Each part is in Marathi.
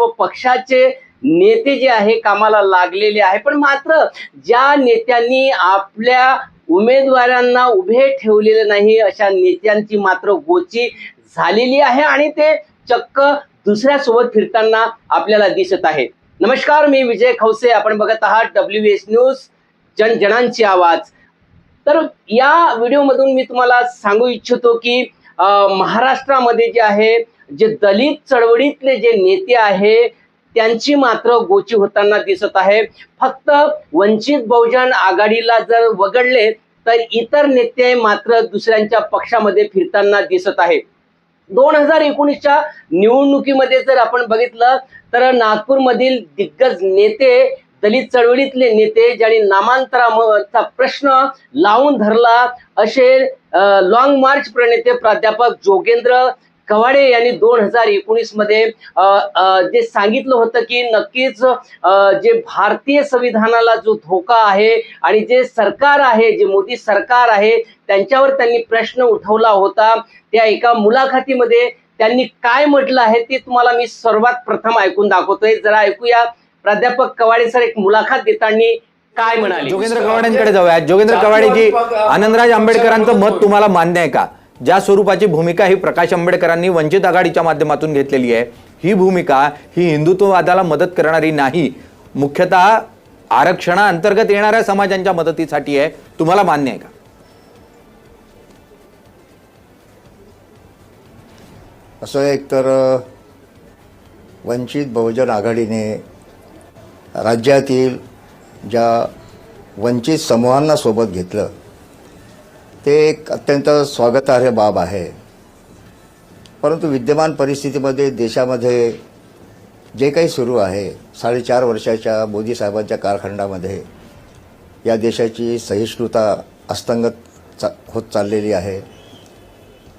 सर्व पक्षाचे नेते जे आहे कामाला लागलेले आहे. पण मात्र ज्या नेत्यांनी आपल्या उमेदवारांना उभे ठेवलेले नाही अशा नेत्यांची मात्र गोची झालेली आहे आणि ते चक्क दुसऱ्यासोबत फिरताना आपल्याला दिसत आहे. नमस्कार मी विजय खवसे. आपण बघत आहात डब्ल्यू एस न्यूज जनजनांची आवाज. तर या व्हिडिओमधून मी तुम्हाला सांगू इच्छितो की महाराष्ट्रामध्ये जे आहे जे दलित चळवळीतले जे नेते आहे त्यांची मात्र गोची होताना दिसत आहे. फक्त वंचित बहुजन आघाडीला जर वगळले तर इतर नेते मात्र दुसऱ्यांच्या पक्षामध्ये फिरताना दिसत आहे. दोन हजार एकोणीसच्या निवडणुकीमध्ये जर आपण बघितलं तर नागपूरमधील दिग्गज नेते दलित चळवळीतले नेते ज्यांनी नामांतराचा प्रश्न लावून धरला असे लॉंग मार्च प्रणेते प्राध्यापक जोगेंद्र कवाडे यांनी दोन हजार एकोणीसमध्ये जे सांगितलं होतं की नक्कीच जे भारतीय संविधानाला जो धोका आहे आणि जे सरकार आहे जे मोदी सरकार आहे त्यांच्यावर त्यांनी प्रश्न उठवला होता. त्या एका मुलाखतीमध्ये त्यांनी काय म्हटलं आहे ते तुम्हाला मी सर्वात प्रथम ऐकून दाखवतोय. जरा ऐकूया. प्राध्यापक कवाडे सर एक मुलाखत देताना काय म्हणाले? जोगेंद्र कवाडेंकडे जाऊया. जोगेंद्र कवाडेजी आनंदराज आंबेडकरांचं मत तुम्हाला मान्य आहे का? ज्या स्वरूपाची भूमिका ही प्रकाश आंबेडकरांनी वंचित आघाडीच्या माध्यमातून घेतलेली आहे ही भूमिका ही हिंदुत्ववादाला मदत करणारी नाही. मुख्यतः आरक्षणाअंतर्गत येणाऱ्या समाजांच्या मदतीसाठी आहे. तुम्हाला मान्य आहे का? असं एक तर वंचित बहुजन आघाडीने राज्यातील ज्या वंचित समूहांना सोबत घेतलं ते एक अत्यंत स्वागतार्ह बाब आहे. परंतु विद्यमान परिस्थितीमध्ये देशामध्ये जे काही सुरू आहे साडेचार वर्षाच्या मोदी साहेबांच्या कालखंडामध्ये या देशाची सहिष्णुता अस्तंगत चा होत चाललेली आहे.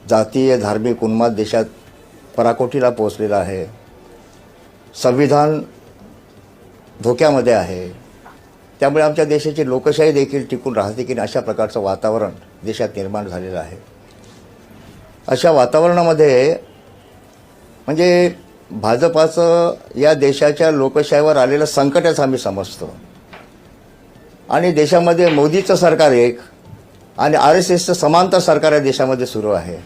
जातीय धार्मिक उन्माद देशात पराकोटीला पोहोचलेला आहे. संविधान धोक्यामध्ये आहे. त्यामुळे आमच्या देशाची लोकशाही देखील टिकून राहते की अशा प्रकारचं वातावरण देशात निर्माण झालेलं आहे. अशा वातावरणामध्ये म्हणजे भाजपाचं या देशाच्या लोकशाहीवर आलेलं संकटच आम्ही समजतो. आणि देशामध्ये मोदीचं सरकार एक आणि आर एस एसचं समांतर सरकार या देशामध्ये सुरू आहे.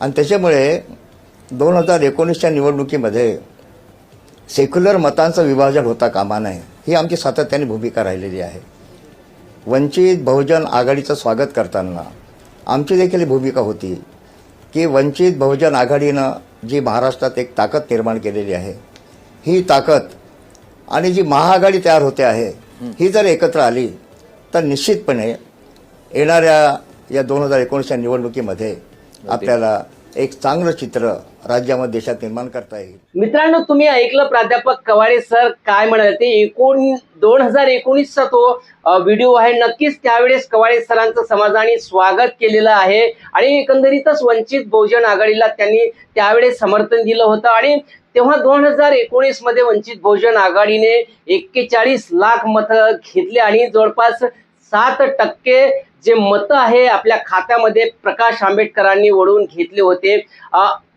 आणि त्याच्यामुळे दोन हजार एकोणीसच्या निवडणुकीमध्ये सेक्युलर मतांचं विभाजन होता कामा नये. ही आमची सातत्याने भूमिका राहिलेली आहे. वंचित बहुजन आघाडीचं स्वागत करताना आमची देखील भूमिका होती की वंचित बहुजन आघाडीनं जी महाराष्ट्रात एक ताकद निर्माण केलेली आहे ही ताकद आणि जी महाआघाडी तयार होते आहे ही जर एकत्र आली तर निश्चितपणे येणाऱ्या या दोन हजार एकोणीसच्या निवडणुकीमध्ये आपल्याला एक चांगलं चित्र राज्यामध्ये देशात निर्माण करता येईल. मित्रांनो तुम्ही ऐकलं प्राध्यापक कवाडे सर काय म्हणाले ते? एकोण दोन हजार एकोणीसचा तो व्हिडिओ आहे. नक्कीच त्यावेळेस कवाडे सरांचं समाजाने स्वागत केलेलं आहे आणि एकंदरीतच वंचित बहुजन आघाडीला त्यांनी त्यावेळेस समर्थन दिलं होतं. आणि तेव्हा दोन हजार एकोणीसमध्ये वंचित बहुजन आघाडीने एक्केचाळीस लाख मतं घेतले आणि जवळपास सात टक्के जे मतं आहे आपल्या खात्यामध्ये प्रकाश आंबेडकरांनी वळवून घेतले होते.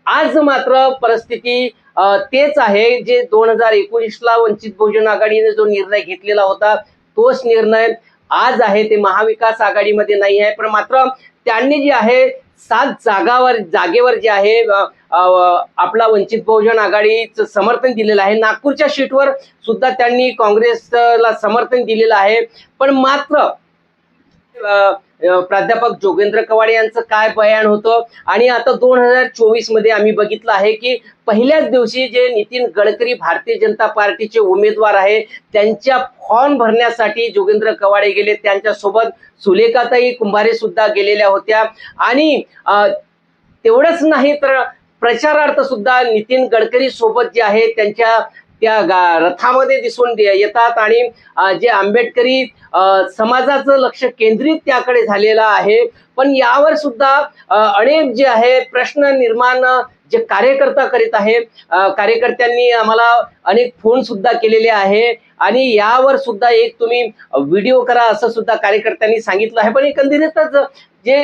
आज मात्र परिस्थिती तेच आहे जे दोन हजार एकोणीसला वंचित बहुजन आघाडीने जो निर्णय घेतलेला होता तोच निर्णय आज आहे. ते महाविकास आघाडीमध्ये नाही आहे पण मात्र त्यांनी जे आहे सात जागावर जागेवर जे आहे आपला वंचित बहुजन आघाडीचं समर्थन दिलेलं आहे. नागपूरच्या सीटवर सुद्धा त्यांनी काँग्रेसला समर्थन दिलेलं आहे. पण मात्र प्राध्यापक जोगेंद्र कवाडे यांचं काय बयान होतं? आणि आता दोन हजार चोवीसमध्ये आम्ही बघितलं आहे की पहिल्याच दिवशी जे नितीन गडकरी भारतीय जनता पार्टीचे उमेदवार आहे त्यांच्या फॉर्म भरण्यासाठी जोगेंद्र कवाडे गेले. त्यांच्यासोबत सुलेखाताई कुंभारे सुद्धा गेलेल्या होत्या. आणि तेवढंच नाही तर प्रचारार्थ सुद्धा नितीन गडकरी सोबत जे आहे त्यांच्या त्या गा- रथामध्ये दिसून दे- येतात आणि जे आंबेडकरी समाजाचं लक्ष केंद्रित त्याकडे झालेलं आहे. पण यावर सुद्धा अनेक जे आहे प्रश्न निर्माण जे कार्यकर्ता करीत आहे कार्यकर्त्यांनी आम्हाला अनेक फोन सुद्धा केलेले आहे. आणि यावर सुद्धा एक तुम्ही व्हिडिओ करा असं सुद्धा कार्यकर्त्यांनी सांगितलं आहे. पण एकंदरीतच जे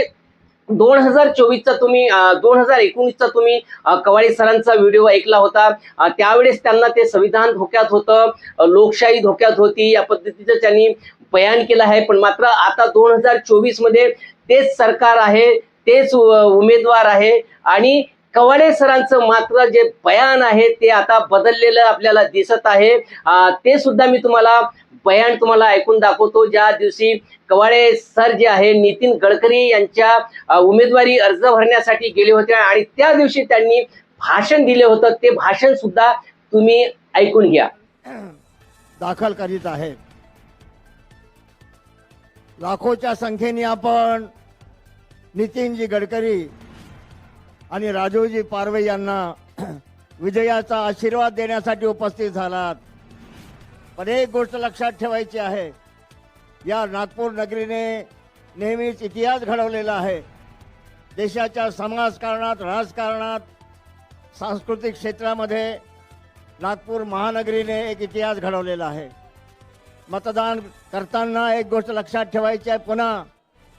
दोन हजार चोवीसचा तुम्ही दोन हजार एकोणीसचा तुम्ही अ, सरांचा व्हिडिओ ऐकला होता. त्यावेळेस त्यांना ते संविधान धोक्यात होतं लोकशाही धोक्यात होती या पद्धतीचं त्यांनी बयान केलं आहे. पण मात्र आता दोन हजार चोवीसमध्ये तेच सरकार आहे तेच उ- उमेदवार आहे आणि कवाडे सरांचं मात्र जे बयान आहे ते आता बदललेलं आपल्याला दिसत आहे. ते सुद्धा मी तुम्हाला बयान तुम्हाला ऐकून दाखवतो. ज्या दिवशी कवाडे सर जे आहे नितीन गडकरी यांच्या उमेदवारी अर्ज भरण्यासाठी गेले होते आणि त्या दिवशी त्यांनी भाषण दिले होतं. ते भाषण सुद्धा तुम्ही ऐकून घ्या. दाखल करीत आहे. लाखोच्या संख्येने आपण नितीनजी गडकरी आणि राजूजी पारवे यांना विजयाचा आशीर्वाद देण्यासाठी उपस्थित झालात. पण एक गोष्ट लक्षात ठेवायची आहे. या नागपूर नगरीने नेहमीच इतिहास घडवलेला आहे. देशाच्या समाजकारणात राजकारणात सांस्कृतिक क्षेत्रामध्ये नागपूर महानगरीने एक इतिहास घडवलेला आहे. मतदान करताना एक गोष्ट लक्षात ठेवायची आहे. पुन्हा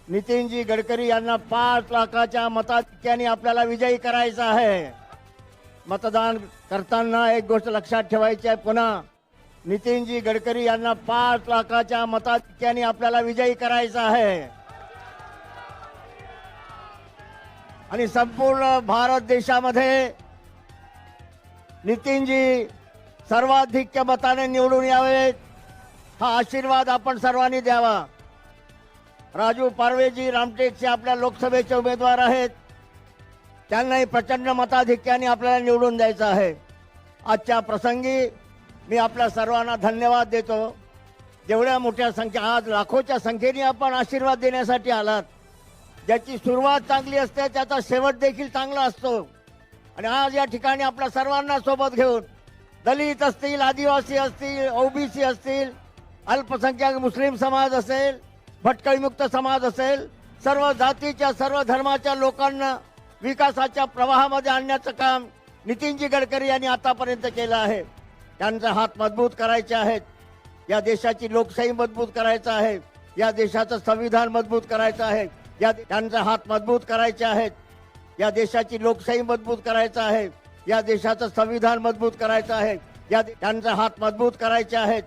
नितीनजी गडकरी यांना पाच लाखाच्या मताधिक्याने आपल्याला विजयी करायचा आहे. मतदान करताना एक गोष्ट लक्षात ठेवायची आहे पुन्हा. नितीनजी गडकरी यांना पाच लाखाच्या मताधिक्याने आपल्याला विजयी करायचा आहे. आणि संपूर्ण भारत देशामध्ये नितीनजी सर्वाधिक मताने निवडून यावेत. हा आशीर्वाद आपण सर्वांनी द्यावा. राजू पारवेजी रामटेकचे आपल्या लोकसभेचे उमेदवार आहेत. त्यांनाही प्रचंड मताधिक्याने आपल्याला निवडून द्यायचं आहे. आजच्या प्रसंगी मी आपल्या सर्वांना धन्यवाद देतो. जेवढ्या मोठ्या संख्या आज लाखोच्या संख्येने आपण आशीर्वाद देण्यासाठी आलात. ज्याची सुरुवात चांगली असते त्याचा शेवट देखील चांगला असतो. आणि आज या ठिकाणी आपल्या सर्वांना सोबत घेऊन दलित असतील आदिवासी असतील ओबीसी असतील अल्पसंख्याक मुस्लिम समाज असेल भटकळीमुक्त समाज असेल सर्व जातीच्या सर्व धर्माच्या लोकांना विकासाच्या प्रवाहामध्ये आणण्याचं काम नितीनजी गडकरी यांनी आतापर्यंत केलं आहे. त्यांचा हात मजबूत करायचे आहेत. या देशाची लोकशाही मजबूत करायचं आहे. या देशाचं संविधान मजबूत करायचं आहे. या त्यांचा हात मजबूत करायचे आहेत. या देशाची लोकशाही मजबूत करायचं आहे. या देशाचं संविधान मजबूत करायचं आहे. या दे- हात मजबूत करायचे आहेत.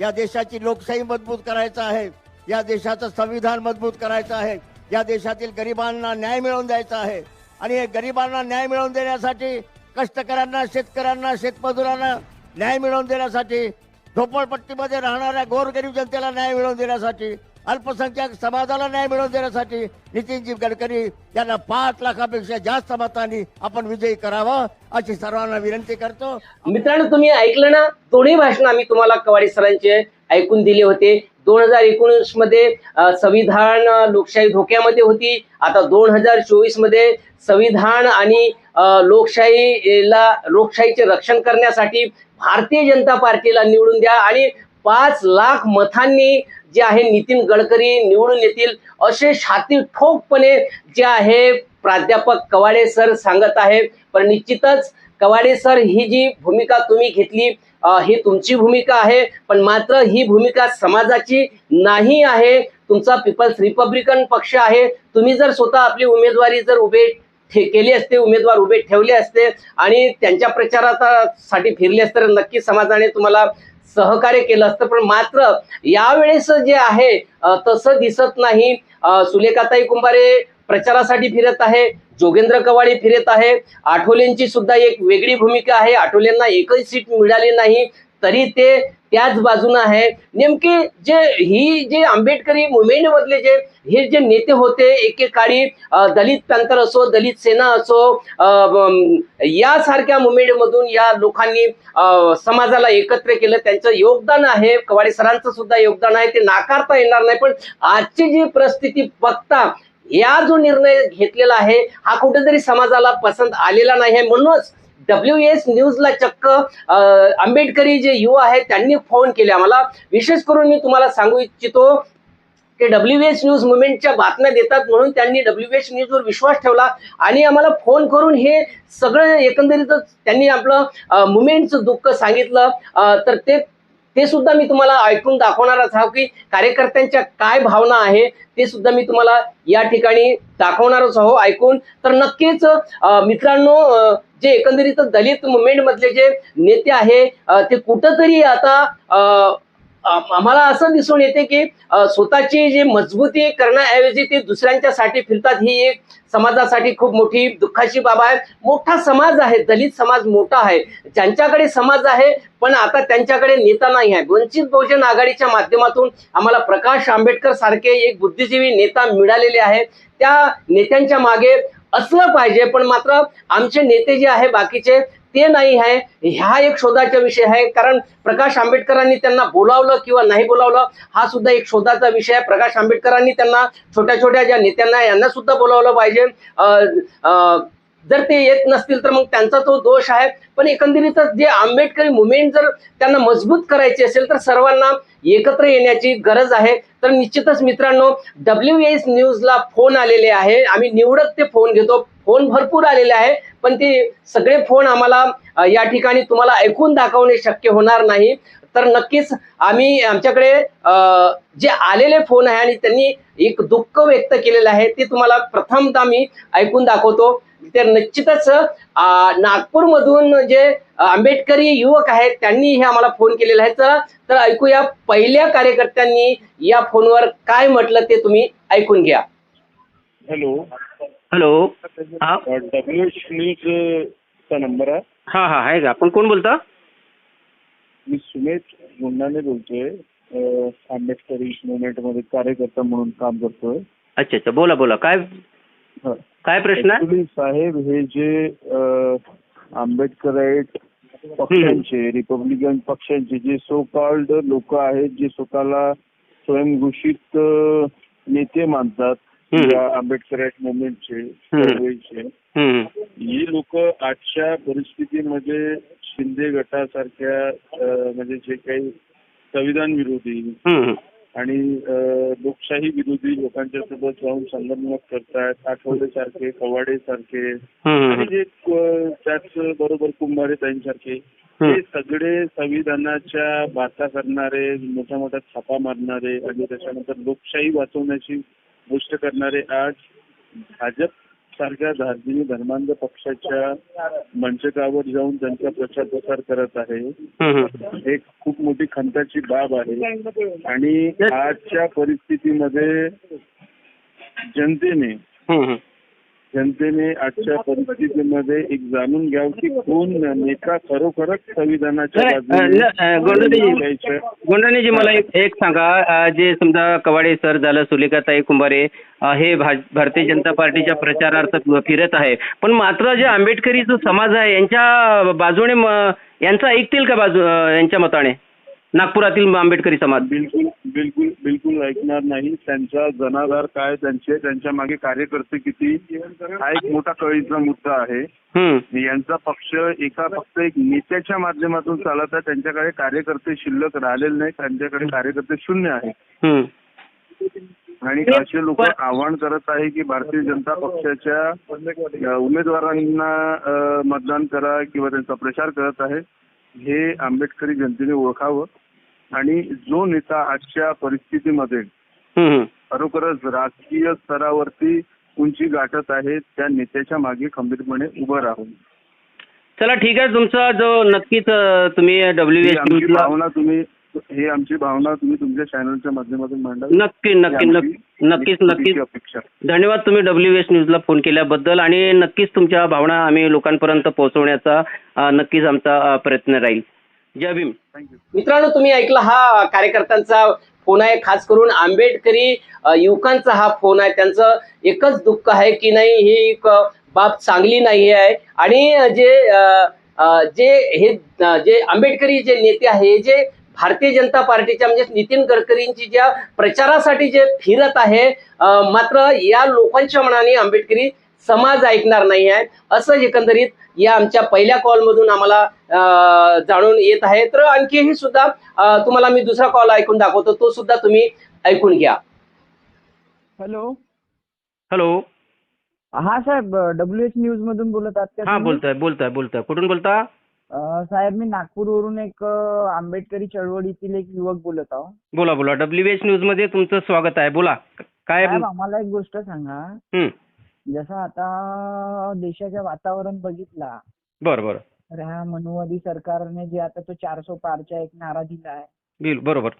या देशाची लोकशाही मजबूत करायचं आहे. या देशाचं संविधान मजबूत करायचं आहे. या देशातील गरिबांना न्याय मिळवून द्यायचा आहे. आणि गरिबांना न्याय मिळवून देण्यासाठी कष्टकऱ्यांना शेतकऱ्यांना शेतमजुरांना न्याय मिळवून देण्यासाठी झोपडपट्टीमध्ये राहणाऱ्या गोरगरीब जनतेला न्याय मिळवून देण्यासाठी अल्पसंख्याक समाजाला न्याय मिळवून देण्यासाठी नितीनजी गडकरी यांना पाच लाखापेक्षा जास्त मतांनी आपण विजयी करावं अशी सर्वांना विनंती करतो. मित्रांनो तुम्ही ऐकलं ना? दोन्ही भाषण आम्ही तुम्हाला कवाडी सरांचे ऐकून दिले होते. दोन हजार एकोणीसमध्ये संविधान लोकशाही धोक्यामध्ये होती. आता दोन हजार चोवीसमध्ये संविधान आणि लोकशाहीला लोकशाहीचे रक्षण करण्यासाठी भारतीय जनता पार्टीला निवडून द्या आणि पाच लाख मतांनी जे आहे नितीन गडकरी निवडून येतील असे छाती ठोकपणे जे आहे प्राध्यापक कवाडे सर सांगत आहे. पण निश्चितच कवाडे सर ही जी भूमिका तुम्ही घेतली ही तुमची भूमिका आहे पण मात्र ही भूमिका समाजाची नाही आहे. तुमचा पीपल्स रिपब्लिकन पक्ष आहे. तुम्ही जर स्वतः आपली उमेदवारी जर उभे ठे केले असते उमेदवार उभे ठेवले असते आणि त्यांच्या प्रचारासाठी फिरले असते तर नक्की समाजाने तुम्हाला सहकार्य केलं असतं. पण मात्र यावेळेस जे आहे तसं दिसत नाही. सुलेखाताई कुंभारे प्रचारासाठी फिरत आहे. जोगेंद्र कवाडे फिरत आहे. आठवलेंची सुद्धा एक वेगळी भूमिका आहे. आठवलेंना एकही सीट मिळाली नाही तरी ते त्याच बाजूनं आहे. नेमके जे ही जे आंबेडकरी मुवमेंट मधले जे हे जे नेते होते एकेकाळी दलित पॅंथर असो दलित सेना असो यासारख्या मुवमेंट मधून या लोकांनी समाजाला एकत्र केलं. त्यांचं योगदान आहे. कवाडे सरांचं सुद्धा योगदान आहे. ते नाकारता येणार नाही. पण आजची जी परिस्थिती बघता या जो निर्णय घेतलेला आहे हा कुठेतरी समाजाला पसंत आलेला नाही आहे. म्हणूनच डब्ल्यू एस न्यूजला चक्क आंबेडकरी जे युवा आहेत त्यांनी फोन केले आम्हाला. विशेष करून मी तुम्हाला सांगू इच्छितो की डब्ल्यू एच न्यूज मुवमेंटच्या बातम्या देतात म्हणून त्यांनी डब्ल्यू एच न्यूजवर विश्वास ठेवला आणि आम्हाला फोन करून हे सगळं एकंदरीतच त्यांनी आपलं मुवमेंटचं दुःख सांगितलं. तर ते ते सुद्धा मी तुम्हाला ऐकून दाखवणारच आहोत की कार्यकर्त्यांच्या काय भावना आहे ते सुद्धा मी तुम्हाला या ठिकाणी दाखवणारच आहो ऐकून. तर नक्कीच मित्रांनो जे एकंदरीत दलित मुवमेंट मधले जे नेते आहे ते कुठंतरी आता आम्हाला असं दिसून येते की स्वतःची जी मजबूती करण्याऐवजी ते दुसऱ्यांच्यासाठी फिरतात ही एक समाजासाठी खूप मोठी दुःखाची बाब आहे. मोठा समाज आहे दलित समाज मोठा आहे. ज्यांच्याकडे समाज आहे पण आता त्यांच्याकडे नेता नाही आहे. वंचित बहुजन आघाडीच्या माध्यमातून आम्हाला प्रकाश आंबेडकर सारखे एक बुद्धिजीवी नेता मिळालेले आहे. त्या नेत्यांच्या मागे असलं पाहिजे पण मात्र आमचे नेते जे आहे बाकीचे ते नाही आहे. ह्या एक शोधाचा विषय आहे. कारण प्रकाश आंबेडकरांनी त्यांना बोलावलं किंवा नाही बोलावलं हा सुद्धा एक शोधाचा विषय आहे. प्रकाश आंबेडकरांनी त्यांना छोट्या छोट्या ज्या नेत्यांना यांना सुद्धा बोलावलं पाहिजे. जर ते येत नसतील तर मग त्यांचा तो दोष आहे. पण एकंदरीतच जे आंबेडकरी मुवमेंट जर त्यांना मजबूत करायची असेल तर सर्वांना एकत्र येण्याची गरज आहे. तर निश्चितच मित्रांनो डब्ल्यू एस न्यूजला फोन आलेले आहे. आम्ही निवडक ते फोन घेतो. फोन भरपूर आलेले आहे. पण ते सगळे फोन आम्हाला या ठिकाणी तुम्हाला ऐकून दाखवणे शक्य होणार नाही. तर नक्कीच आम्ही आमच्याकडे जे आलेले फोन आहे आणि त्यांनी एक दुःख व्यक्त केलेलं आहे ते तुम्हाला प्रथमतः मी ऐकून दाखवतो. तर निश्चितच नागपूरमधून जे आंबेडकरी युवक आहेत त्यांनी हे आम्हाला फोन केलेला आहे. चला तर ऐकूया पहिल्या कार्यकर्त्यांनी या फोनवर काय म्हटलं ते तुम्ही ऐकून घ्या. हॅलो. हॅलो. हा. डब्ल्यू एच न्यूज चा नंबर आहे. हा हा आहे का? आपण कोण बोलता? मी सुमेश गुंडाने बोलतोय. आंबेडकरी मुवमेंटमध्ये कार्यकर्ता म्हणून काम करतोय. अच्छा अच्छा. बोला बोला. काय. काय प्रश्न? साहेब हे जे अं, आंबेडकराईट पक्षांचे रिपब्लिकन पक्षांचे जे सो कॉल्ड लोक आहेत जे स्वतःला स्वयंघोषित नेते मानतात आंबेडकराईट मुवमेंटचे ही लोक आजच्या परिस्थितीमध्ये शिंदे गटासारख्या म्हणजे जे काही संविधान विरोधी आणि लोकशाही विरोधी लोकांच्या सोबत जाऊन संगनमत करतात आठवडे सारखे कवाडे सारखे आणि जे त्याच बरोबर कुंभारे त्यांच्यासारखे हे सगळे संविधानाच्या बाता करणारे मोठ्या मोठ्या छापा मारणारे आणि त्याच्यानंतर लोकशाही वाचवण्याची गोष्ट करणारे आज भाजप सारख्या धार्जिनी धर्मांध पक्षाच्या मंचकावर जाऊन त्यांचा प्रचार प्रसार करत आहे. एक खूप मोठी खंताची बाब आहे. आणि आजच्या परिस्थितीमध्ये जनतेने. जनतेने आजच्या परिस्थितीमध्ये एक जाणून घ्यावं की कोण नेता खरोखरच संविधानाच्या. गोंडाणेजी मला एक एक सांगा जे समजा कवाडे सर झालं सुलेखाताई कुंभारे हे भारतीय जनता पार्टीच्या प्रचारार्थ फिरत आहे पण मात्र जे आंबेडकरी जो समाज आहे यांच्या बाजूने यांचं ऐकतील का बाजू यांच्या मताने नागपुरातील आंबेडकरी समाज. बिलकुल बिलकुल बिलकुल ऐकणार नाही. त्यांचा जनाधार काय त्यांचे त्यांच्या मागे कार्यकर्ते किती? हा एक मोठा कळीचा मुद्दा आहे. हम्म, यांचा पक्ष एका फक्त एक नेत्याच्या माध्यमातून चालत आहे. त्यांच्याकडे कार्यकर्ते शिल्लक राहिलेले नाही त्यांच्याकडे कार्यकर्ते शून्य आहे हम्म. आणि असे लोक आवाहन करत आहे की भारतीय जनता पक्षाच्या अ, उमेदवारांना अ, मतदान करा किंवा त्यांचा प्रचार करत आहे. हे आंबेडकरी जनतेने ओळखावं. आणि जो नेता आजच्या परिस्थितीमध्ये. खरोखरच राजकीय स्तरावरती उंची गाठत आहे त्या नेत्याच्या मागे खंबीरपणे उभं राहून. चला ठीक आहे. तुमचा जो नक्कीच तुम्ही डब्ल्यू भावना तुम्ही ही आमची भावना तुम्ही तुमच्या चॅनलच्या माध्यमातून मांडा नक्की नक्की नक्की नक्कीच नक्कीच. अपेक्षा. धन्यवाद तुम्ही डब्ल्यू एस न्यूजला फोन केल्याबद्दल आणि नक्कीच तुमच्या भावना आम्ही लोकांपर्यंत पोहोचवण्याचा अ, नक्कीच आमचा अ, प्रयत्न राहील. जय भीम. थँक्यू मित्रांनो तुम्ही ऐकला हा कार्यकर्त्यांचा फोन आहे खास करून आंबेडकरी अ, युवकांचा हा फोन आहे. त्यांचं एकच दुःख आहे की नाही ही एक अ, बाब चांगली नाही आहे. आणि जे अ, अ, जे हे अ, जे आंबेडकरी जे नेते आहे जे भारतीय जनता पार्टीच्या म्हणजे नितीन गडकरींची ज्या प्रचारासाठी जे फिरत आहे मात्र या लोकांच्या मनाने आंबेडकरी समाज ऐकणार नाही आहे. असं एकंदरीत या आमच्या पहिल्या कॉलमधून आम्हाला जाणून येत आहे. तर आणखीही सुद्धा तुम्हाला मी दुसरा कॉल ऐकून दाखवतो. तो सुद्धा तुम्ही ऐकून घ्या. हॅलो. हॅलो. हा साहेब डब्ल्यू एच न्यूज मधून बोलत आहात हा? बोलताय बोलताय बोलताय. कुठून बोलता? साहेब मी नागपूरवरून एक आंबेडकरी चळवळीतील एक युवक बोलत आहो. बोला बोला. डब्ल्यू एच न्यूजमध्ये तुमचं स्वागत आहे. बोला. काय साहेब आम्हाला एक गोष्ट सांगा. हं. जसं आता देशाचं वातावरण बघितला. बरं बरं. तर ह्या मनुवादी सरकारने जे आता तो चारसो पारचा एक नारा दिला आहे. बिल बरोबर.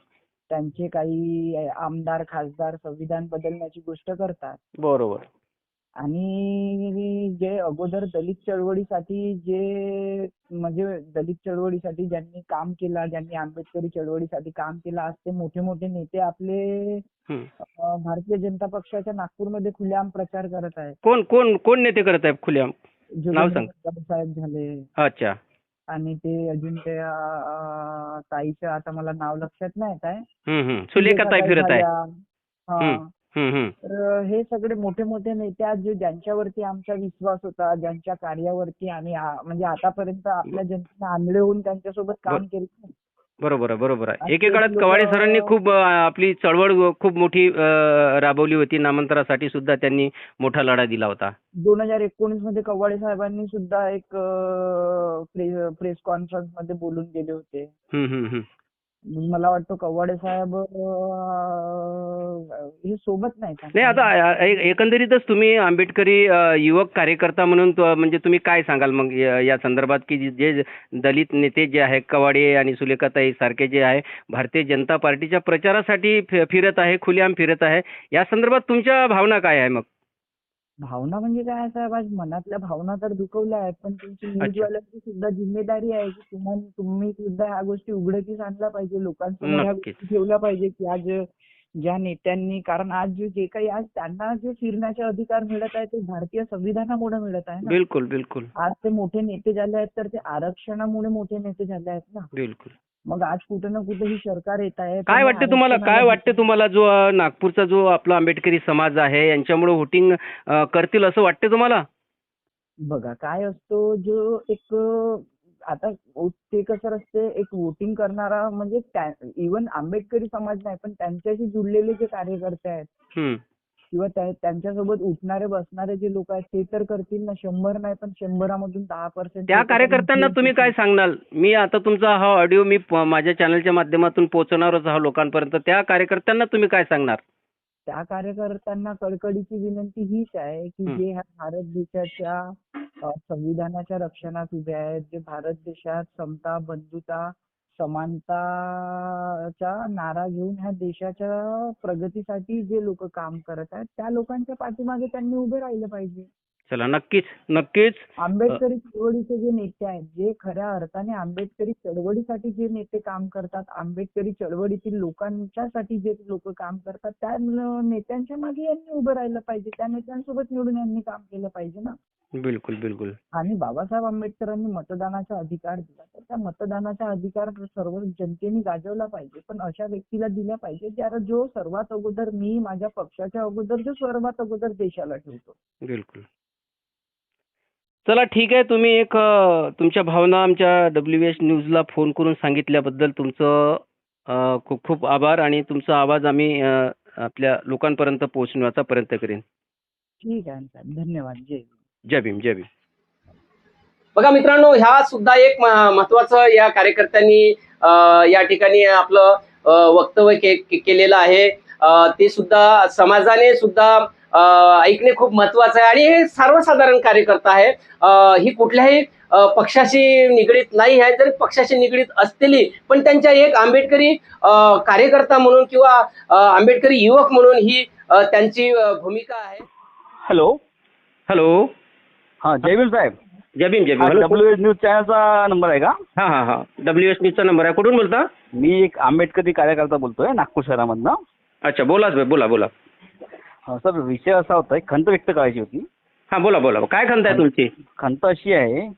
त्यांचे काही आमदार खासदार संविधान बदलण्याची गोष्ट करतात. बरोबर. आणि जे अगोदर दलित चळवळीसाठी जे म्हणजे दलित चळवळीसाठी ज्यांनी काम केलं ज्यांनी आंबेडकरी चळवळीसाठी काम केलं आज ते मोठे मोठे नेते आपले भारतीय जनता पक्षाच्या नागपूरमध्ये खुलेआम प्रचार करत आहेत. कोण कोण कोण नेते करत आहे खुल्या नाव सांग. साहेब झाले. अच्छा. आणि ते अजून ते अं, अं, ताईचं आता मला नाव लक्षात नाही येत आहे. हम्म हम्म. सुलेखा ताई फिरत आहे हा. तर हे सगळे मोठे मोठे नेते आहेत जे ज्यांच्यावरती आमचा विश्वास होता ज्यांच्या कार्यावरती आम्ही म्हणजे आतापर्यंत आपल्या जनतेने आंधळे होऊन त्यांच्यासोबत काम केलं बरोबर आहे बरोबर आहे. एकेकाळात कवाडे सरांनी खूप आपली चळवळ खूप मोठी राबवली होती. नामांतरासाठी सुद्धा त्यांनी मोठा लढा दिला होता. दोन हजार एकोणीसमध्ये कव्वाडे साहेबांनी सुद्धा एक प्रेस कॉन्फरन्समध्ये बोलून गेले होते. मला वाटतं कव्वाडे साहेब अं, हे सोबत नाही नाही आता अ- एकंदरीतच तुम्ही आंबेडकरी अ, युवक कार्यकर्ता म्हणून तो- म्हणजे तुम्ही काय सांगाल मग या या संदर्भात की जे- जे दलित नेते जे आहे कवाडे आणि सुलेखाताई सारखे जे आहे भारतीय जनता पार्टीच्या प्रचारासाठी फि- फिरत आहे खुलेआम फिरत आहे. या संदर्भात तुमच्या भावना काय आहे मग? भावना म्हणजे काय साहेब आज मनातल्या भावना तर दुखवल्या आहेत पण तुमची न्यूजवाल्यांची सुद्धा जिम्मेदारी आहे की तुम्हाला तुम्ही सुद्धा ह्या गोष्टी उघडकीस आणल्या पाहिजे लोकांसमोर ह्या. गोष्टी ठेवल्या पाहिजे की आज ज्या नेत्यांनी कारण आज जे जे काही आज त्यांना जे फिरण्याचे अधिकार मिळत आहे ते भारतीय संविधानामुळे मिळत आहे ना. बिलकुल बिलकुल. आज ते मोठे नेते झाले आहेत तर ते आरक्षणामुळे मोठे नेते झाले आहेत ना. बिलकुल. मग आज कुठे ना कुठे ही सरकार येत आहे काय वाटते तुम्हाला? काय वाटते तुम्हाला जो नागपूरचा जो आपला आंबेडकरी समाज आहे यांच्यामुळे वोटिंग करतील असं वाटते तुम्हाला? बघा काय असतो जो एक आता ते कसं असते एक वोटिंग करणारा म्हणजे इवन आंबेडकरी समाज नाही पण त्यांच्याशी जुळलेले जे कार्यकर्ते आहेत. किंवा त्या- त्यांच्यासोबत उठणारे बसणारे जे लोक आहेत ते तर करतील ना शंभर नाही पण शंभरामधून दहा पर्सेंट त्या कार्यकर्त्यांना तुम्ही काय सांगणार? मी आता तुमचा हा ऑडिओ मी माझ्या चॅनलच्या माध्यमातून पोहोचवणारच हा लोकांपर्यंत. त्या कार्यकर्त्यांना तुम्ही काय सांगणार? त्या कार्यकर्त्यांना कळकळीची विनंती हीच आहे की. जे ह्या भारत देशाच्या संविधानाच्या रक्षणात उभे आहेत जे भारत देशात समता बंधुता समानताचा नारा घेऊन ह्या देशाच्या प्रगतीसाठी जे लोक काम करत आहेत त्या लोकांच्या पाठीमागे त्यांनी उभे राहिले पाहिजे चला नक्कीच नक्कीच. आंबेडकरी चळवळीचे जे नेते आहेत जे खऱ्या अर्थाने आंबेडकरी चळवळीसाठी जे नेते काम करतात आंबेडकरी चळवळीतील लोकांच्यासाठी जे लोक काम करतात त्या नेत्यांच्या मागे यांनी उभं राहिलं पाहिजे त्या नेत्यांसोबत निवडून यांनी काम केलं पाहिजे ना. बिलकुल बिलकुल. आणि बाबासाहेब आंबेडकरांनी मतदानाचा अधिकार दिला तर त्या मतदानाचा अधिकार सर्व जनतेने गाजवला पाहिजे पण अशा व्यक्तीला दिला पाहिजे ज्याला जो सर्वात अगोदर मी माझ्या पक्षाच्या अगोदर जो सर्वात अगोदर देशाला ठेवतो. बिलकुल. चला ठीक आहे. तुम्ही एक तुमच्या भावना आमच्या डब्ल्यू एच न्यूजला फोन करून सांगितल्याबद्दल तुमचं खूप खूप आभार आणि तुमचा आवाज आम्ही आपल्या लोकांपर्यंत पोहोचवण्याचा प्रयत्न करेन. ठीक आहे साहेब धन्यवाद. जय. जय भीम जय भीम. बघा मित्रांनो ह्या सुद्धा एक महत्वाचं या कार्यकर्त्यांनी या ठिकाणी आपलं वक्तव्य केलेलं आहे. ते सुद्धा समाजाने सुद्धा ऐकणे खूप महत्वाचं आहे. आणि हे सर्वसाधारण कार्यकर्ता आहे ही कुठल्याही पक्षाशी निगडीत नाही आहे जरी पक्षाशी निगडीत असलेली पण त्यांच्या एक आंबेडकरी कार्यकर्ता म्हणून किंवा आंबेडकरी युवक म्हणून ही त्यांची भूमिका आहे. हॅलो. हॅलो. हा जयवीर साहेब. हा हॅलो. डब्ल्यू एच न्यूज चॅनलचा नंबर आहे का? हा हा हा. डब्ल्यू एच न्यूजचा नंबर आहे. कुठून बोलता? मी एक आंबेडकरी कार्यकर्ता बोलतोय नागपूर शहरामधनं. अच्छा बोला बोला बोला. सर विषय असा होता एक खंत व्यक्त करायची होती. हा बोला बोला. काय खंत आहे तुमची? खंत अशी आहे.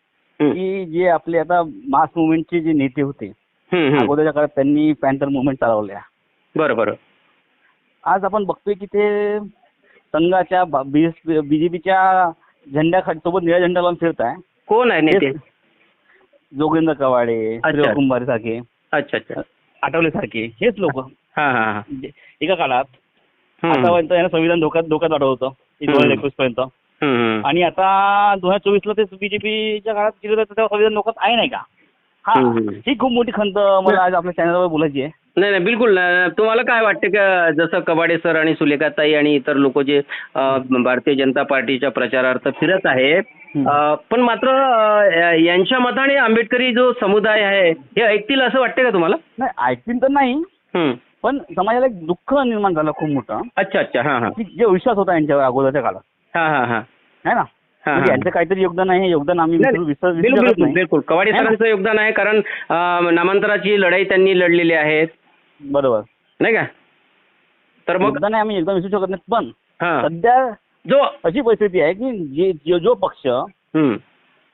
की जे आपले आता मास मुवमेंटचे जे नेते होते. अगोदरच्या काळात त्यांनी पॅन्थर मुवमेंट चालवल्या. बरं बरं. आज आपण बघतोय की ते संघाच्या बीजेपीच्या झेंड्या सोबत निळ्या झेंडा लावून फिरत आहे कोण आहे नेते? जोगेंद्र कवाडे. कुंभारे सारखे. अच्छा अच्छा. आठवले सारखे. हेच लोक. हा हा हा. एका काळात. आतापर्यंत यांना संविधान धोक्यात धोक्यात वाढवत होतं दोन हजार. एकवीस पर्यंत. आणि आता दोन हजार चोवीस ला ते बीजेपीच्या काळात केलं तर तेव्हा संविधान धोक्यात आहे नाही का हा. ही खूप मोठी खंत मला आज आपल्या चॅनलवर बोलायची आहे नाही नाही बिलकुल नाही. तुम्हाला काय वाटतं का जसं कबाडे सर आणि सुलेखाताई आणि इतर लोक जे भारतीय जनता पार्टीच्या प्रचारार्थ फिरत आहे पण मात्र यांच्या मताने आंबेडकरी जो समुदाय आहे हे ऐकतील असं वाटतं का तुम्हाला नाही ऐकतील तर नाही. पण समाजाला एक दुःख निर्माण झालं खूप मोठं. अच्छा अच्छा. हां हां. की जे विश्वास होता यांच्यावर अगोदरच्या काळात. हां हां हां. है ना? हा, म्हणजे हा. यांचं काहीतरी योगदान आहे हे योगदान आम्ही नाही, विसरू विसरू- विसरू बिलकुल शकत बिलकुल नाही. बिलकुल. कवाडे? सरांचं योगदान आहे कारण अं, नामांतराची लढाई त्यांनी लढलेली आहे. बरोबर. नाही का? तर मग योगदान आहे आम्ही एकदम विसरू शकत नाही पण हां. सध्या जो अशी परिस्थिती आहे की जे जो- जो पक्ष हम्म.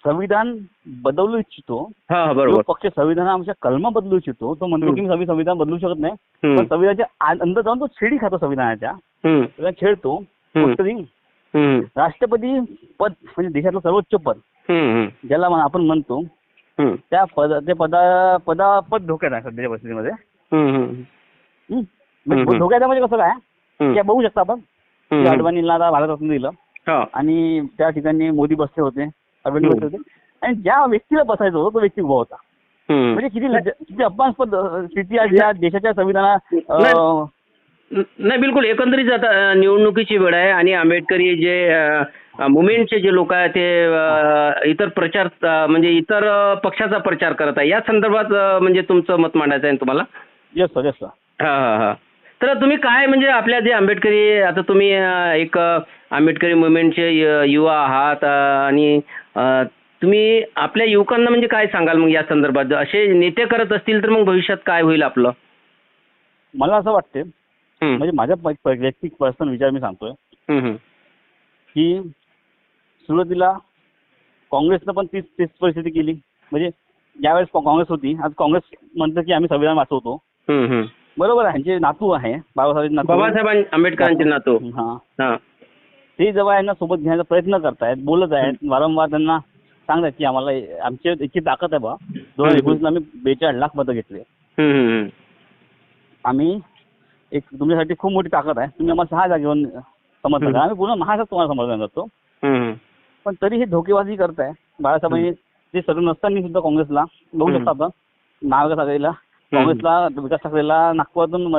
संविधान बदलू इच्छितो जो बरोबर पक्ष संविधानाच्या कलम बदलू इच्छितो तो म्हणतो की मी संवि- संविधान बदलू शकत नाही. पण संविधानाच्या अंदर जाऊन तो छेडी खातो संविधानाच्या हम्म. संविधान छेडतो हम्म. फक्त ती हम्म. राष्ट्रपती पद म्हणजे देशातलं सर्वोच्च पद. ज्याला मन- आपण म्हणतो. त्या पद ते पदा पदापद धोक्यात आहे सध्याच्या परिस्थितीमध्ये. म्हणजे धोक्यात म्हणजे कसं काय बघू शकता आपण आता भारतातून दिलं हा. आणि त्या ठिकाणी मोदी बसले होते बसले होते आणि ज्या व्यक्तीला बसायचं होतं तो व्यक्ती उभा होता. म्हणजे किती किती अपमानास्पद स्थिती आहे ज्या देशाच्या संविधाना नाही. बिलकुल एकंदरीत आता निवडणुकीची वेळ आहे आणि आंबेडकरी जे मुवमेंटचे जे लोक आहेत ते इतर प्रचार म्हणजे इतर पक्षाचा प्रचार करत आहे. या संदर्भात म्हणजे तुमचं मत मांडायचं आहे तुम्हाला? येस सर येस सर हा हा हा. तर तुम्ही काय म्हणजे आपल्या जे आंबेडकरी आता तुम्ही एक आंबेडकरी मुवमेंटचे य- युवा आहात आणि तुम्ही आपल्या युवकांना म्हणजे काय सांगाल मग या संदर्भात? असे नेते करत असतील तर मग भविष्यात काय होईल आपलं? मला असं वाटते. म्हणजे माझ्या वैयक्तिक पर्सनल विचार मी सांगतोय. की सुरुवातीला काँग्रेसनं पण तीच तीच परिस्थिती केली. म्हणजे ज्यावेळेस काँग्रेस होती आज काँग्रेस म्हणतं की आम्ही संविधान वाचवतो. बरोबर आहे नातू आहे बाबासाहेब नातू. बाबासाहेब आंबेडकरांचे नातू. हा. हा. ते जेव्हा यांना सोबत घेण्याचा प्रयत्न करतायत बोलत आहेत वारंवार त्यांना सांगतात की आम्हाला आमची इतकी ताकद आहे बा. दोन हजार एकोणीसला आम्ही बेचाळीस लाख मतं घेतले. आम्ही एक तुमच्यासाठी खूप मोठी ताकद आहे. तुम्ही आम्हाला सहा जागेवर समर्थन करा. आम्ही पूर्ण महाराष्ट्रात तुम्हाला समर्थन करतो. पण तरी हे धोकेबाजी करताय. बाळासाहेबांनी ते सगळं नसताना सुद्धा काँग्रेसला बघू शकता आपण. महाविकास आघाडीला काँग्रेसला विकास ठाकरेला नागपुरातून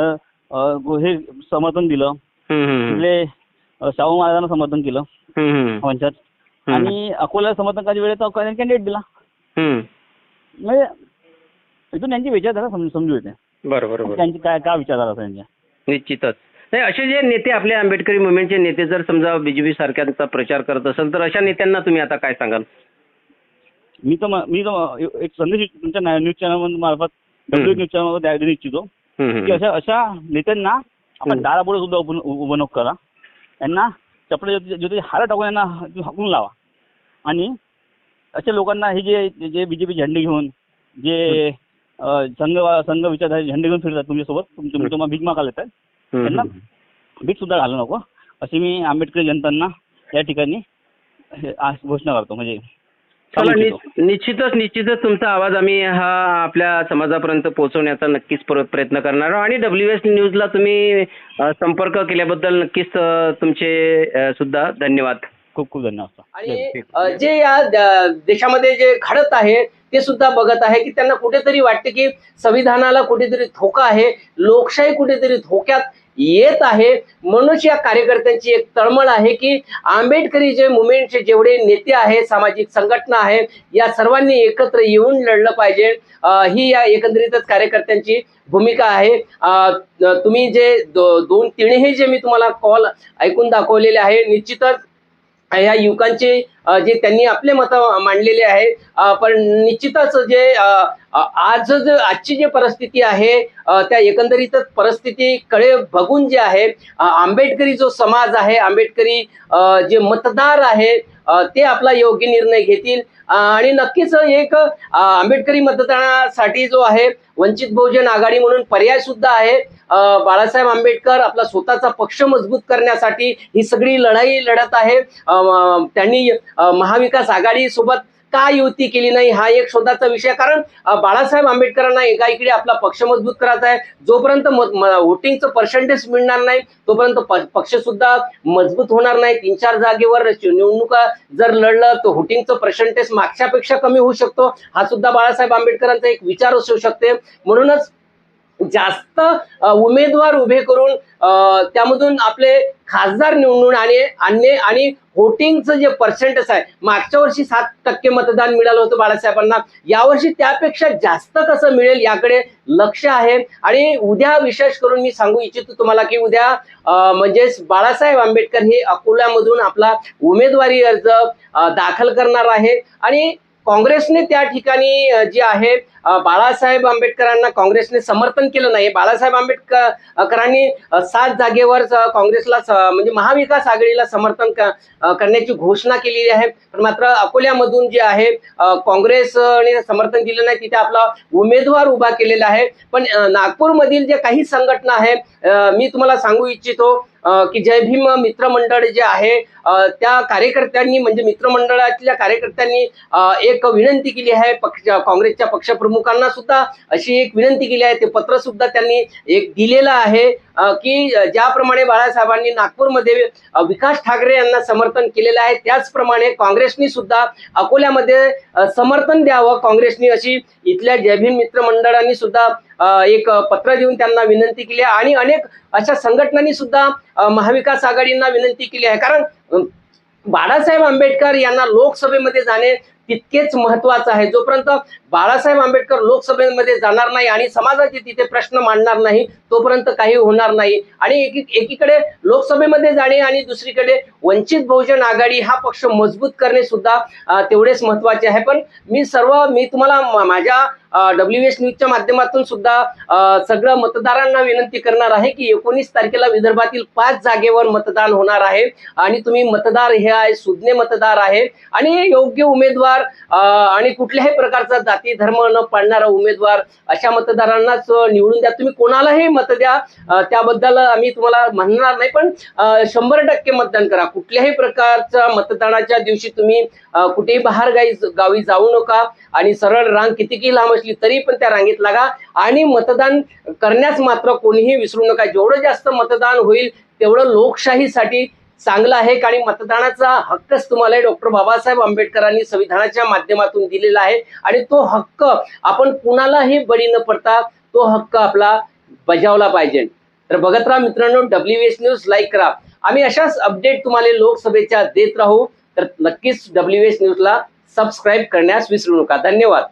हे समर्थन दिलं. शाहू महाराजांना समर्थन केलं. हम्म. आणि अकोला समर्थन करायच्या वेळेत कॅन्डिडेट दिला. म्हणजे इथून त्यांची विचारधारा समजू समजू येते. बरं बरं बरं. त्यांची काय काय विचारधारा असेल त्यांच्या निश्चितच. नाही असे जे नेते आपले आंबेडकरी मुवमेंटचे नेते जर समजा बीजेपी सारख्यांचा प्रचार करत असेल तर अशा नेत्यांना तुम्ही आता काय सांगाल? मी तर म- तर एक संदेश तुमच्या न्यूज चॅनल मार्फत डब्ल्यू न्यूज चॅनलवर द्यायला इच्छितो. की. अशा अशा नेत्यांना आपण. दारापुढे सुद्धा उभं करा. त्यांना चपडे ज्योती हार टाकून यांना हाकून लावा. आणि अशा लोकांना हे जे जे बीजेपी झेंडे घेऊन जे संघ संघ विचारधारे झेंडे घेऊन फिरतात तुमच्यासोबत तुम- तुम्ही तुम्हाला भीक मागायला येतात त्यांना. भीक सुद्धा घालू नको. अशी मी आंबेडकरी जनतांना या ठिकाणी घोषणा करतो. म्हणजे निश्चितच निश्चितच तुमचा आवाज आम्ही हा आपल्या समाजापर्यंत पोहोचवण्याचा नक्कीच प्र- प्रयत्न करणार आहोत. आणि डब्ल्यू एस न्यूजला तुम्ही संपर्क केल्याबद्दल नक्कीच तुमचे सुद्धा धन्यवाद. खूप खूप धन्यवाद. आणि जे या देशामध्ये जे घडत आहे ते सुद्धा बघत आहे की त्यांना कुठेतरी वाटते की संविधानाला कुठेतरी धोका आहे लोकशाही कुठेतरी धोक्यात येत आहे. म्हणूनच या कार्यकर्त्यांची एक तळमळ आहे की आंबेडकरी जे मुवमेंटचे जेवढे नेते आहेत सामाजिक संघटना आहेत या सर्वांनी एकत्र येऊन लढलं पाहिजे. ही या एकंदरीतच कार्यकर्त्यांची भूमिका आहे. तुम्ही जे दो- दोन तिन्ही जे मी तुम्हाला कॉल ऐकून दाखवलेले आहे निश्चितच ह्या युवकांचे जे त्यांनी आपले मतं मांडलेले आहेत पण निश्चितच जे आज जे आजची जी परिस्थिती आहे त्या एकंदरीतच परिस्थितीकडे बघून जे आहे आंबेडकरी जो समाज आहे आंबेडकरी जे मतदार आहे ते आपला योग्य निर्णय घेतील. आणि नक्कीच एक आंबेडकरी मतदानासाठी जो आहे वंचित बहुजन आघाडी म्हणून पर्याय सुद्धा आहे. बाळासाहेब आंबेडकर आपला स्वतःचा पक्ष मजबूत करण्यासाठी ही सगळी लढाई लढत आहे. त्यांनी महाविकास आघाडी सोबत का युती केली नाही हा एक शोधाचा विषय कारण बाळासाहेब आंबेडकरांना एका इकडे आपला पक्ष मजबूत करायचा आहे. जोपर्यंत वोटिंगचं पर्सेंटेज मिळणार नाही तोपर्यंत प- पक्ष सुद्धा मजबूत होणार नाही. तीन चार जागेवर निवडणुका जर लढलं तर व्होटिंगचं पर्सेंटेज मागच्यापेक्षा कमी होऊ शकतो. हा सुद्धा बाळासाहेब आंबेडकरांचा एक विचार असू शकते. म्हणूनच जास्त उमेदवार उभे करून त्यामधून आपले खासदार निवडून आणि आणणे आणि व्होटिंगचं जे पर्सेंटेज आहे मागच्या वर्षी सात टक्के मतदान मिळालं होतं बाळासाहेबांना. यावर्षी त्यापेक्षा जास्त कसं मिळेल याकडे लक्ष आहे. आणि उद्या विशेष करून मी सांगू इच्छितो तुम्हाला की उद्या म्हणजेच बाळासाहेब आंबेडकर हे अकोल्यामधून आपला उमेदवारी अर्ज दाखल करणार आहे. आणि काँग्रेसने त्या ठिकाणी जे आहे बाळासाहेब आंबेडकरांना काँग्रेसने समर्थन केलं नाही. बाळासाहेब आंबेडकरांनी सात जागेवर काँग्रेसला म्हणजे महाविकास आघाडीला समर्थन करण्याची घोषणा केलेली आहे. पण मात्र अकोल्यामधून जे आहे काँग्रेसने समर्थन दिलं नाही तिथे आपला उमेदवार उभा केलेला आहे. पण नागपूरमधील जे काही संघटना आहे मी तुम्हाला सांगू इच्छितो की जय भीम मित्रमंडळ जे आहे त्या कार्यकर्त्यांनी म्हणजे मित्रमंडळातल्या कार्यकर्त्यांनी एक विनंती केली आहे पक्ष काँग्रेसच्या पक्षप्रमुखांना सुद्धा अशी एक विनंती केली आहे ते पत्र सुद्धा त्यांनी एक दिलेलं आहे. की ज्याप्रमाणे बाळासाहेबांनी नागपूरमध्ये विकास ठाकरे यांना समर्थन केलेलं आहे त्याचप्रमाणे काँग्रेसनी सुद्धा अकोल्यामध्ये समर्थन द्यावं. काँग्रेसनी अशी इथल्या जयभीम मित्रमंडळांनी सुद्धा एक पत्र देऊन त्यांना विनंती केली आहे. आणि अनेक अशा संघटनांनी सुद्धा महाविकास आघाडींना विनंती केली आहे. कारण बाळासाहेब आंबेडकर यांना लोकसभेमध्ये जाणे तितकेच महत्वाचं आहे. जोपर्यंत बाळासाहेब आंबेडकर लोकसभेमध्ये जाणार नाही आणि समाजाचे तिथे प्रश्न मांडणार नाही तोपर्यंत काही होणार नाही. आणि एकी- एकीकडे लोकसभेमध्ये जाणे आणि दुसरीकडे वंचित बहुजन आघाडी हा पक्ष मजबूत करणे सुद्धा तेवढेच महत्त्वाचे आहे. पण मी सर्व मी तुम्हाला माझ्या डब्ल्यू एस न्यूजच्या माध्यमातून सुद्धा सगळं मतदारांना विनंती करणार आहे की एकोणीस तारखेला विदर्भातील पाच जागेवर मतदान होणार आहे आणि तुम्ही मतदार हे आहे सुज्ञ मतदार आहे आणि योग्य उमेदवार आणि कुठल्याही प्रकारचा जाती धर्म न पाळणारा उमेदवार अशा मतदारांनाच निवडून द्या. तुम्ही कोणालाही मत द्या त्याबद्दल आम्ही तुम्हाला म्हणणार नाही पण शंभर टक्के मतदान करा. कुठल्याही प्रकारच्या मतदानाच्या दिवशी तुम्ही कुठेही बाहेर गावी गावी जाऊ नका आणि सरळ रांग कितीही लांब बसली तरी पण त्या रांगेत लागा. आणि मतदान करण्यास मात्र कोणीही विसरू नका. जेवढं जास्त मतदान होईल तेवढं लोकशाहीसाठी चांगलं आहे. आणि मतदानाचा हक्कच तुम्हाला डॉक्टर बाबासाहेब आंबेडकरांनी संविधानाच्या माध्यमातून दिलेला आहे. आणि तो हक्क आपण कुणालाही बळी न पडता तो हक्क आपला बजावला पाहिजे. तर बघत राहा मित्रांनो डब्ल्यू एस न्यूज लाईक करा. आम्ही अशाच अपडेट तुम्हाला लोकसभेच्या देत राहू. तर नक्कीच डब्ल्यू एस न्यूजला सबस्क्राईब करण्यास विसरू नका. धन्यवाद.